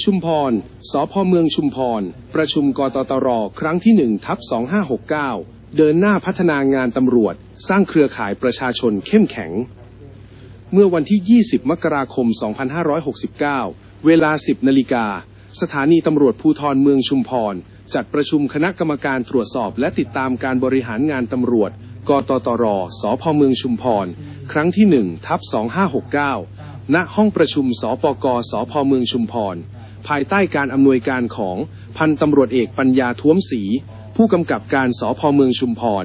ชุมพร สพเมืองชุมพร ประชุมกตตร ครั้งที่1ทับ2569 เดินหน้าพัฒนางานตำรวจ สร้างเครือข่ายประชาชนเข้มแข็ง เมื่อวันที่ 20 มกราคม 2569 เวลา 10 นาฬิกา สถานีตำรวจภูธรเมืองชุมพร จัดประชุมคณะกรรมการตรวจสอบและติดตามการบริหารงานตำรวจ กตตร สพเมืองชุมพร ครั้งที่1ทับ2569 ณ ห้องประชุมสปก สพเมืองชุมพร ภายใต้การอำนวยการของพันตำรวจเอกปัญญาท้วมศรีผู้กำกับการสพเมืองชุมพร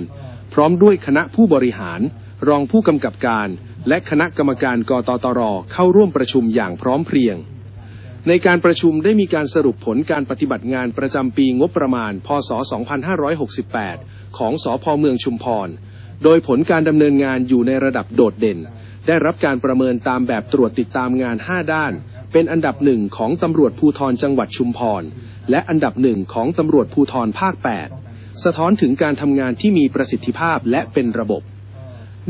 พร้อมด้วยคณะผู้บริหาร รองผู้กำกับการ และคณะกรรมการกตตรเข้าร่วมประชุมอย่างพร้อมเพรียง ในการประชุมได้มีการสรุปผลการปฏิบัติงานประจำปีงบประมาณ พศ 2568 ของสพเมืองชุมพร โดยผลการดำเนินงานอยู่ในระดับโดดเด่น ได้รับการประเมินตามแบบตรวจติดตามงาน 5 ด้าน เป็นอันดับหนึ่งของตำรวจภูธรจังหวัดชุมพร และอันดับหนึ่งของตำรวจภูธรภาค 8 สะท้อนถึงการทำงานที่มีประสิทธิภาพและเป็นระบบ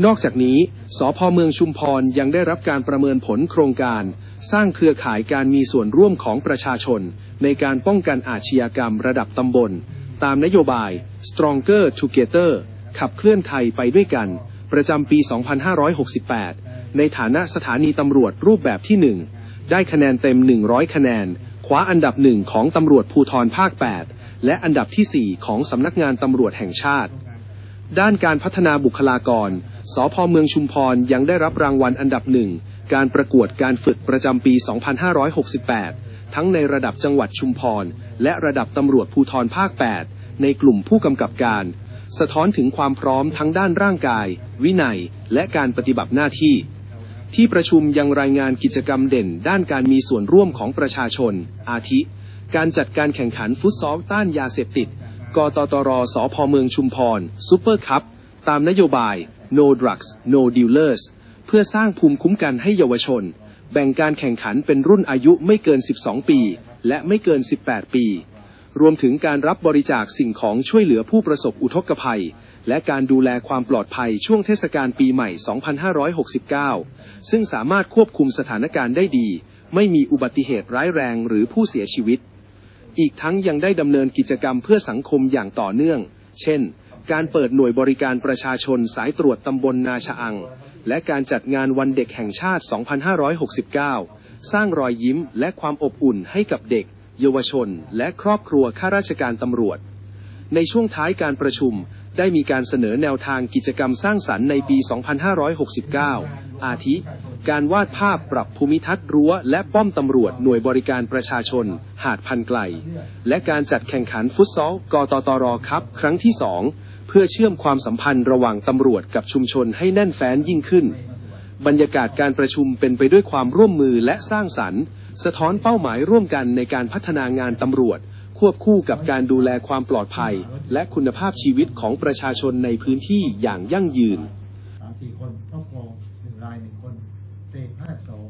นอกจากนี้ สพเมืองชุมพรยังได้รับการประเมินผลโครงการ สร้างเครือข่ายการมีส่วนร่วมของประชาชน ในการป้องกันอาชญากรรมระดับตำบล ตามนโยบาย Stronger Together ขับเคลื่อนไทยไปด้วยกัน ประจำปี 2568 ในฐานะสถานีตำรวจรูปแบบที่ 1 ได้คะแนนเต็ม 100 คะแนน คว้าอันดับหนึ่งของตำรวจภูธรภาค 8 และอันดับที่ 4 ของสำนักงานตำรวจแห่งชาติ ด้านการพัฒนาบุคลากร สพเมืองชุมพรยังได้รับรางวัลอันดับหนึ่ง การประกวดการฝึกประจำปี 2568 ทั้งในระดับจังหวัดชุมพร และระดับตำรวจภูธรภาค 8 ในกลุ่มผู้กำกับการ สะท้อนถึงความพร้อมทั้งด้านร่างกาย วินัย และการปฏิบัติหน้าที่ ที่ประชุมยังรายงานกิจกรรมเด่นด้านการมีส่วนร่วมของประชาชน อาทิ การจัดการแข่งขันฟุตซอลต้านยาเสพติด กตตรสพเมืองชุมพรซูเปอร์คัพตามนโยบาย No Drugs No Dealers เพื่อสร้างภูมิคุ้มกันให้เยาวชน แบ่งการแข่งขันเป็นรุ่นอายุไม่เกิน 12 ปี และไม่เกิน 18 ปี รวมถึงการรับบริจาคสิ่งของช่วยเหลือผู้ประสบอุทกภัย และการดูแลความปลอดภัยช่วงเทศกาลปีใหม่ 2569 ซึ่งสามารถควบคุมสถานการณ์ได้ดี ไม่มีอุบัติเหตุร้ายแรงหรือผู้เสียชีวิต อีกทั้งยังได้ดำเนินกิจกรรมเพื่อสังคมอย่างต่อเนื่อง เช่น การเปิดหน่วยบริการประชาชนสายตรวจตำบลนาชะอัง และการจัดงานวันเด็กแห่งชาติ 2569 สร้างรอยยิ้มและความอบอุ่นให้กับเด็ก เยาวชน และครอบครัวข้าราชการตำรวจ ในช่วงท้ายการประชุมได้มีการเสนอแนวทางกิจกรรมสร้างสรรค์ในปี 2569 อาทิ การวาดภาพปรับภูมิทัศน์รั้วและป้อมตำรวจหน่วยบริการประชาชน หาดพันไกล และการจัดแข่งขันฟุตซอลกตตรครับ ครั้งที่2เพื่อเชื่อมความสัมพันธ์ระหว่างตำรวจกับชุมชนให้แน่นแฟ้นยิ่งขึ้น บรรยากาศการประชุมเป็นไปด้วยความร่วมมือและสร้างสรรค์ สะท้อนเป้าหมายร่วมกันในการพัฒนางานตำรวจ ควบคู่กับการดูแลความปลอดภัย และคุณภาพชีวิตของประชาชนในพื้นที่อย่างยั่งยืนสามสี่คนครอบครองหนึ่งรายหนึ่งคนเสพห้าสอง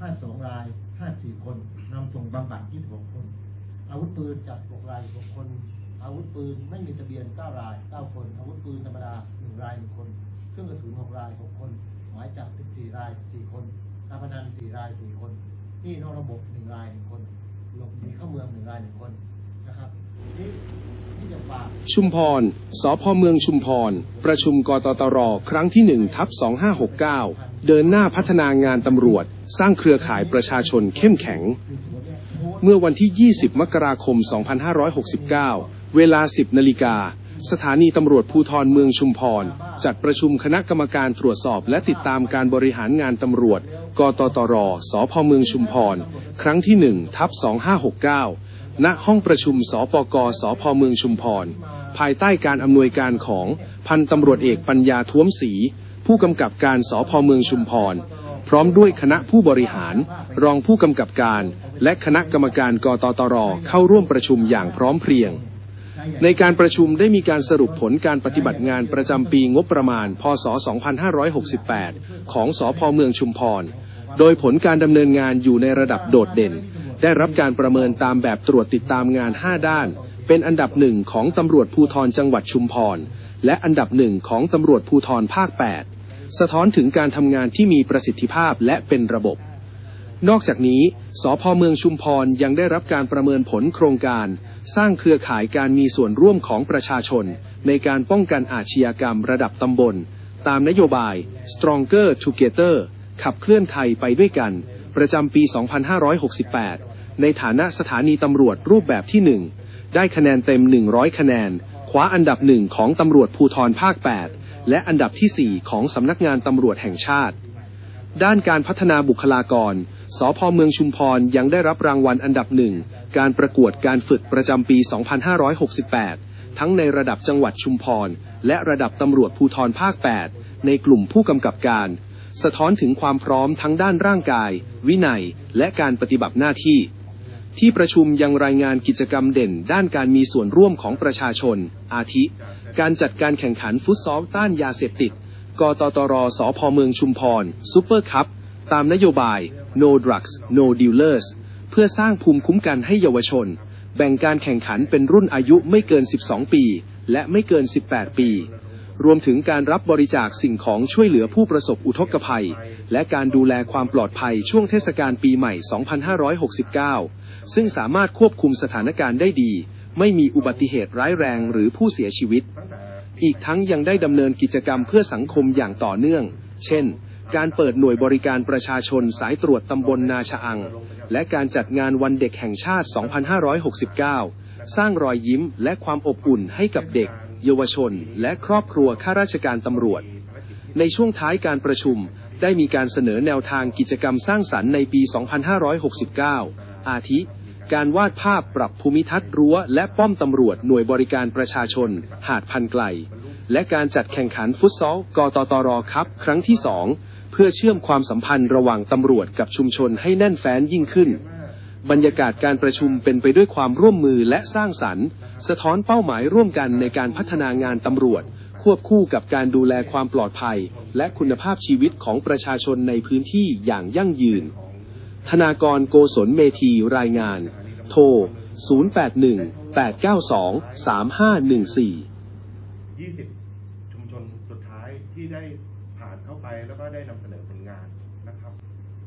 ห้าสองรายห้าสี่คนนำส่งบำบัดยี่สิบหกคน อาวุธปืนจับหกรายหกคน อาวุธปืนไม่มีทะเบียนเก้ารายเก้าคน อาวุธปืนธรรมดาหนึ่งรายหนึ่งคน เครื่องกระสุนหกรายหกคน หมายจับสิบสี่รายสี่คนการพนันสี่รายสี่คน นี่นอกระบบหนึ่งรายหนึ่งคนหลบหนีเข้าเมืองหนึ่งรายหนึ่งคนนะครับนี่ที่จะฝาก ชุมพร สพเมืองชุมพร ประชุมกตตร ครั้งที่1ทับ2569 เดินหน้าพัฒนางานตำรวจ สร้างเครือข่ายประชาชนเข้มแข็ง เมื่อวันที่ 20 มกราคม 2569 เวลา 10 นาฬิกา สถานีตำรวจภูธรเมืองชุมพร จัดประชุมคณะกรรมการตรวจสอบและติดตามการบริหารงานตำรวจ กตตร สพเมืองชุมพร ครั้งที่ 1 ทับ 2569 ณ ห้องประชุม สปก สพเมืองชุมพร ภายใต้การอำนวยการของพันตำรวจเอกปัญญาท้วมศรี ผู้กำกับการสพเมืองชุมพร พร้อมด้วยคณะผู้บริหาร รองผู้กำกับการ และคณะกรรมการกตตร เข้าร่วมประชุมอย่างพร้อมเพรียง ในการประชุมได้มีการสรุปผลการปฏิบัติงานประจำปีงบประมาณ พศ 2568 ของสพเมืองชุมพร โดยผลการดำเนินงานอยู่ในระดับโดดเด่น ได้รับการประเมินตามแบบตรวจติดตามงาน 5 ด้าน เป็นอันดับหนึ่งของตำรวจภูธรจังหวัดชุมพร และอันดับหนึ่งของตำรวจภูธรภาค 8 สะท้อนถึงการทำงานที่มีประสิทธิภาพและเป็นระบบนอกจากนี้ สพเมืองชุมพรยังได้รับการประเมินผลโครงการ สร้างเครือข่ายการมีส่วนร่วมของประชาชน ในการป้องกันอาชญากรรมระดับตำบล ตามนโยบาย Stronger Together ขับเคลื่อนไทยไปด้วยกัน ประจำปี 2568 ในฐานะสถานีตำรวจรูปแบบที่ 1 ได้คะแนนเต็ม 100 คะแนนคว้าอันดับหนึ่งของตำรวจภูธรภาค 8 และอันดับทีสี่4 ของสำนักงานตำรวจแห่งชาติ ด้านการพัฒนาบุคลากร สพเมืองชุมพรยังได้รับรางวัลอันดับหนึ่ง การประกวดการฝึกประจำปี 2568 ทั้งในระดับจังหวัดชุมพร และระดับตำรวจภูธรภาค 8 ในกลุ่มผู้กำกับการ สะท้อนถึงความพร้อมทั้งด้านร่างกาย วินัย และการปฏิบัติหน้าที่ ที่ประชุมยังรายงานกิจกรรมเด่นด้านการมีส่วนร่วมของประชาชน อาทิ การจัดการแข่งขันฟุตซอลต้านยาเสพติด กตตรสพเมืองชุมพรซูเปอร์คัพตามนโยบาย No Drugs No Dealers เพื่อสร้างภูมิคุ้มกันให้เยาวชน แบ่งการแข่งขันเป็นรุ่นอายุไม่เกิน 12 ปี และไม่เกิน 18 ปี รวมถึงการรับบริจาคสิ่งของช่วยเหลือผู้ประสบอุทกภัย และการดูแลความปลอดภัยช่วงเทศกาลปีใหม่ 2569 ซึ่งสามารถควบคุมสถานการณ์ได้ดี ไม่มีอุบัติเหตุร้ายแรงหรือผู้เสียชีวิต อีกทั้งยังได้ดำเนินกิจกรรมเพื่อสังคมอย่างต่อเนื่อง เช่น การเปิดหน่วยบริการประชาชนสายตรวจตำบลนาชะอัง และการจัดงานวันเด็กแห่งชาติ 2569 สร้างรอยยิ้มและความอบอุ่นให้กับเด็ก เยาวชน และครอบครัวข้าราชการตำรวจ ในช่วงท้ายการประชุมได้มีการเสนอแนวทางกิจกรรมสร้างสรรค์ในปี 2569 อาทิ การวาดภาพปรับภูมิทัศน์รั้วและป้อมตำรวจหน่วยบริการประชาชน หาดพันไกล และการจัดแข่งขันฟุตซอลกตตรครับ ครั้งที่ 2 เพื่อเชื่อมความสัมพันธ์ระหว่างตำรวจกับชุมชนให้แน่นแฟ้นยิ่งขึ้น บรรยากาศการประชุมเป็นไปด้วยความร่วมมือและสร้างสรรค์ สะท้อนเป้าหมายร่วมกันในการพัฒนางานตำรวจ ควบคู่กับการดูแลความปลอดภัย และคุณภาพชีวิตของประชาชนในพื้นที่อย่างยั่งยืน ธนากรโกศลเมธีรายงาน โทร 0818923514 20 ชุมชนสุดท้ายที่ได้ แล้วก็ได้นำเสนอผลงาน